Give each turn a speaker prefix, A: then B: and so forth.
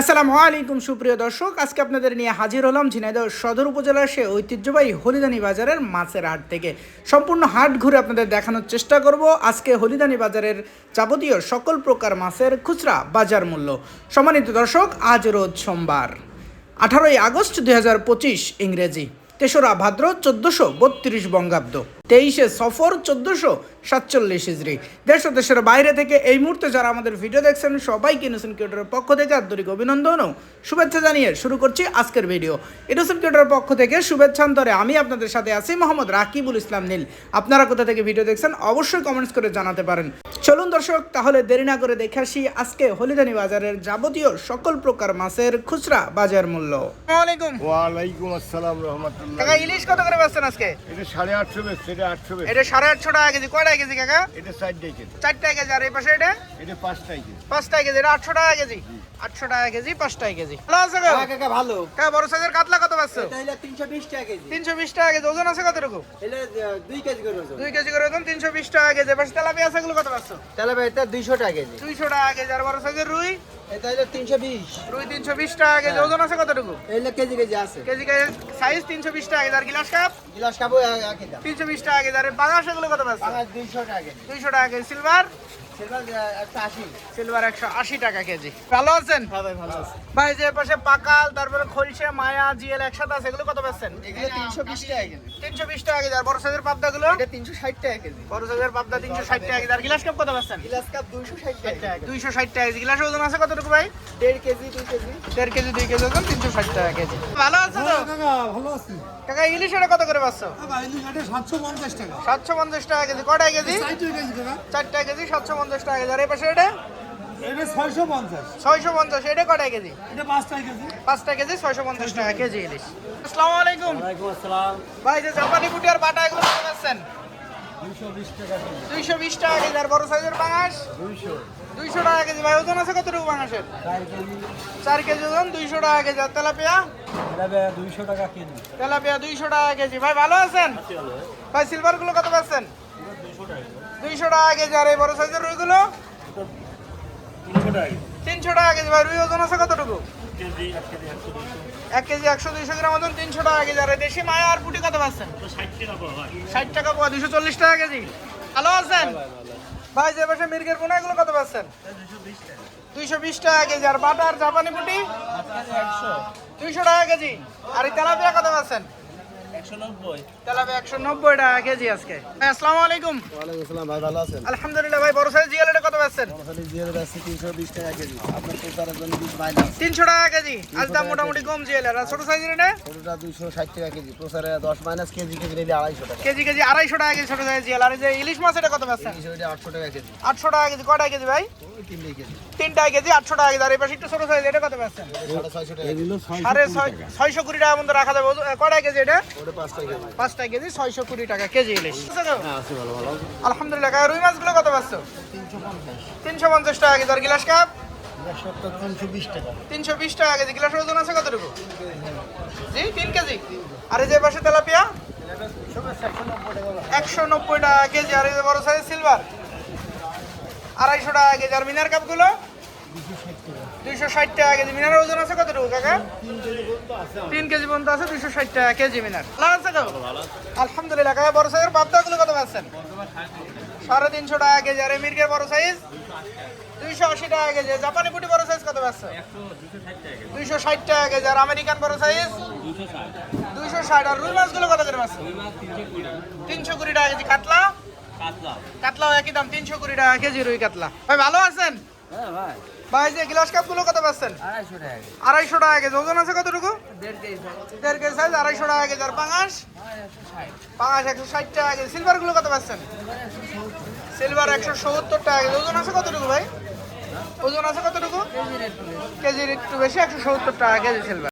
A: আসসালামু আলাইকুম, সুপ্রিয় দর্শক। আজকে আপনাদের নিয়ে হাজির হলাম ঝিনাইদহ সদর উপজেলার সে ঐতিহ্যবাহী হলিদানি বাজারের মাছের হাট থেকে। সম্পূর্ণ হাট ঘুরে আপনাদের দেখানোর চেষ্টা করব। আজকে হলিদানি বাজারের যাবতীয় সকল প্রকার মাছের খুচরা বাজার মূল্য। সম্মানিত দর্শক, আজ রোজ সোমবার, আঠারোই আগস্ট দু হাজার পঁচিশ ইংরেজি। তেসরা ভাদ্র চোদ্দশো বত্রিশ বঙ্গাব্দ। তেইশে সফর চোদ্দশো সাতচল্লিশ ইজরি দেশ দেশের বাইরে থেকে এই মুহূর্তে যারা আমাদের ভিডিও দেখছেন সবাইকে ইনোসেন্ট কিউটারের পক্ষ থেকে আন্তরিক অভিনন্দন ও শুভেচ্ছা জানিয়ে শুরু করছি আজকের ভিডিও ইনোসেন্ট কিউটারের পক্ষ থেকে শুভেচ্ছান্তরে আমি আপনাদের সাথে আছি মোহাম্মদ রাকিবুল ইসলাম নীল। আপনারা কোথা থেকে ভিডিও দেখছেন অবশ্যই কমেন্টস করে জানাতে পারেন। চলুন দর্শক তাহলে দেরি না করে দেখে আসি আজকে হলিদানি বাজারের যাবতীয় সকল প্রকার মাছের খুচরা বাজার মূল্য।
B: ওয়ালাইকুম আসসালাম রহমতুল্লাহ।
A: ইলিশ কত করে বেচছেন আজকে?
B: এটা সাড়ে আটশো বেশ এটা আটশো বেশ।
A: এটা সাড়ে আটশো টাকা কেজি। কয়টা কেজি কাকা?
B: এটা কেজি।
A: চারটা কেজি। আর এই পাশে এটা?
B: এটা পাঁচটাই কেজি।
A: পাঁচটা কেজি। এটা আটশো টাকা কেজি। আটশো টাকা কেজি পাঁচটা কেজি। ভালো আছে গো?
C: কাকা ভালো।
A: কাকা বড় সাইজের কাতলা কত পাচ্ছো?
C: তিনশো বিশ টাকা কেজি।
A: টাকা ওজন আছে
C: এলে আহ, দুই কেজি করে ওজন।
A: দুই কেজি করে ওজন তিনশো বিশ টাকা কেজি। পাশে তেলাপিয়া আছে কত পাচ্ছো?
C: ভাই এটা দুইশো টাকা কেজি।
A: দুইশো টাকা কেজি। আর বড় সাইজের রুই?
C: এটা হলো তিনশো বিশ।
A: রুই তিনশো বিশ টাকা কেজি ওজন আছে কতটুকু?
C: কেজি কেজি আছে।
A: কেজি সাইজ তিনশো বিশ টাকা কেজি আর গিলাস কাপ?
C: গিলাস একই দাম
A: টাকা কেজি আর এগুলো কত
C: টাকা কেজি।
A: টাকা কেজি সিলভার
C: সিলভার
A: একশো আশি। টাকা কেজি। ভালো আছেন?
C: হ্যাঁ ভাই
A: যে পাশে পাকাল তারপরে খলসে মায়া জিএল একসাথে আছে এগুলো কত পাচ্ছেন?
C: এগুলো তিনশো বিশ টাকা কেজি।
A: তিনশো বিশ টাকা কেজি আর বড় সাইজের পাবদা গুলো
C: তিনশো ষাট টাকা কেজি।
A: বড় সাইজের পাবদা তিনশো ষাট টাকা কেজি আর গিলাস কাপ কত পাচ্ছেন?
C: গিলাস কাপ দুইশো ষাট টাকা
A: দুইশো ষাট টাকা কেজি। গিলাস ওজন আছে কতটুকু ভাই?
C: দেড় কেজি দুই কেজি।
A: দেড় কেজি দুই কেজি ওজন তিনশো ষাট টাকা কেজি। ভালো আছে তো?
D: ভালো আছি।
A: কাকা ইলিশ এটা কত করে পাচ্ছ?
D: সাতশো পঞ্চাশ টাকা।
A: সাতশো পঞ্চাশ টাকা কেজি কটা কেজি? চারটা কেজি সাতশো পঞ্চাশ টাকা কেজি। আর এই পাশে এটা?
D: এটা ছয়শো পঞ্চাশ।
A: ছয়শো পঞ্চাশ এটা কটা কেজি?
D: এটা পাঁচটা কেজি।
A: পাঁচটা কেজি ছয়শো পঞ্চাশ টাকা কেজি ইলিশ। আসসালামু আলাইকুম।
C: ওয়ালাইকুম আসসালাম।
A: ভাই যে জাপানি বুটি আর বাটা এগুলো কত পাচ্ছেন
C: দুইশো বিশ টাকা কেজি।
A: আর বড় সাইজের পাঙাশ?
C: দুইশো
A: টাকা কেজি। ভাই, ওজন আছে কতটুকু পাঙাশের?
C: চার কেজি
A: ওজন, দুইশো টাকা কেজি। আর তেলাপিয়া? তেলাপিয়া দুইশো টাকা কেজি। ভাই, ভালো আছেন? ভাই সিলভারগুলো কত পাচ্ছেন? দুইশো টাকা কেজি। আর এই বড় সাইজের রুইগুলো? তিনশো টাকা কেজি। ভাই, রুই ওজন আছে কতটুকু? এক কেজি একশো দুইশো। গ্রাম ওজন তিনশো টাকা কেজি। আর এই দেশি মায়া আর পুটি কত পাচ্ছেন? ষাট টাকা পোয়া দুশো চল্লিশ টাকা কেজি। ভালো আছেন? ভাই যে পাশে মির্গের এগুলো কত পাচ্ছেন? দুইশো বিশ টাকা কেজি। আর বাটা আর জাপানি পুটি? দুইশো টাকা কেজি। আর এই তেলাপিয়া কত পাচ্ছেন? তেলাপিয়া একশো নব্বই টাকা কেজি আজকে। আসসালামু আলাইকুম।
C: ওয়ালাইকুম আসসালাম ভাই ভালো আছেন?
A: আলহামদুলিল্লাহ ভাই বড় সাইজ জিয়াল কত পাচ্ছেন
C: আমাদের জিয়ার আছে তিনশো বিশ টাকা কেজি। আপনার প্রচারের জন্য বিশ মাইনাস
A: তিনশো টাকা কেজি। আজ দাম মোটামুটি কম জিয়াল আর ছোট সাইজের এটা?
C: ছোটটা দুইশো ষাট টাকা কেজি। প্রচারে দশ মাইনাস কেজি কেজি নিলে আড়াইশো টাকা।
A: কেজি কেজি আড়াইশো টাকা কেজি ছোট সাইজ জিয়াল আর যে ইলিশ মাছ এটা কত পাচ্ছেন
C: এটা আটশো টাকা কেজি।
A: আটশো টাকা কেজি। কটা কেজি ভাই?
C: তিনটে কেজি।
A: তিনটা কেজি আটশো টাকা কেজি। আর এই পাশে একটু ছোট সাইজ এটা কত পাচ্ছেন
C: সাড়ে ছয়শো টাকা
A: সাড়ে ছয়- ছয়শো কুড়ি টাকা মতো রাখা যাবে। ওজন- কটা কেজি এটা? পাঁচটা কেজি। ছয়শো কুড়ি টাকা কেজি ইলিশ।
C: হ্যাঁ
A: আলহামদুলিল্লাহ রুই মাছগুলো কত পাচ্ছ? তিনশো পঞ্চাশ। টাকা কেজি। আর গিলাস কাপ?
C: তিনশো বিশ টাকা।
A: কেজি। ওজন আছে কতটুকু? জি তিন কেজি। আর এই যে পাশে তেলাপিয়া? একশো নব্বই টাকা কেজি। আর এই যে বড় সাইজ সিলভার আড়াইশো টাকা কেজি। আর মিনার কাপগুলো? দুইশো ষাট টাকা কেজি মিনার ওজন আছে কতটুকু কাকা? তিন কেজি পর্যন্ত আছে দুইশো ষাট টাকা কেজি মিনার। ভালো আছে তো? আলহামদুলিল্লাহ কাকা বড় সাইজের পাবদাগুলো কত পাচ্ছেন? সাড়ে তিনশো টাকা কেজি আর মির্গের বড় সাইজ? দুইশো আশি টাকা কেজি জাপানি পুটি বড় সাইজ কত পাচ্ছে? দুইশো ষাট টাকা কেজি আর আমেরিকান বড় সাইজ? দুইশো ষাট আর রুই মাছগুলো কত করে পাচ্ছে? তিনশো কুড়ি টাকা কেজি কাতলা। কাতলাও একই দাম তিনশো কুড়ি টাকা কেজি রুই কাতলা। ভাই ভালো আছেন?
C: হ্যাঁ ভাই।
A: ভাই যে গ্লাস কাপগুলো কত পাচ্ছেন?
C: আড়াইশো টাকা কেজি।
A: ওজন আছে কতটুকু?
C: দেড় কেজি
A: সাইজ আড়াইশো টাকা কেজি। আর পাঙাশ? পাঙাশ একশো ষাট। টাকা কেজি। সিলভারগুলো কত পাচ্ছেন? সিলভার একশো সত্তর। টাকা কেজি। ওজন আছে কতটুকু ভাই? ওজন আছে কতটুকু? কেজির একটু বেশি। একশো সত্তর টাকা কেজি সিলভার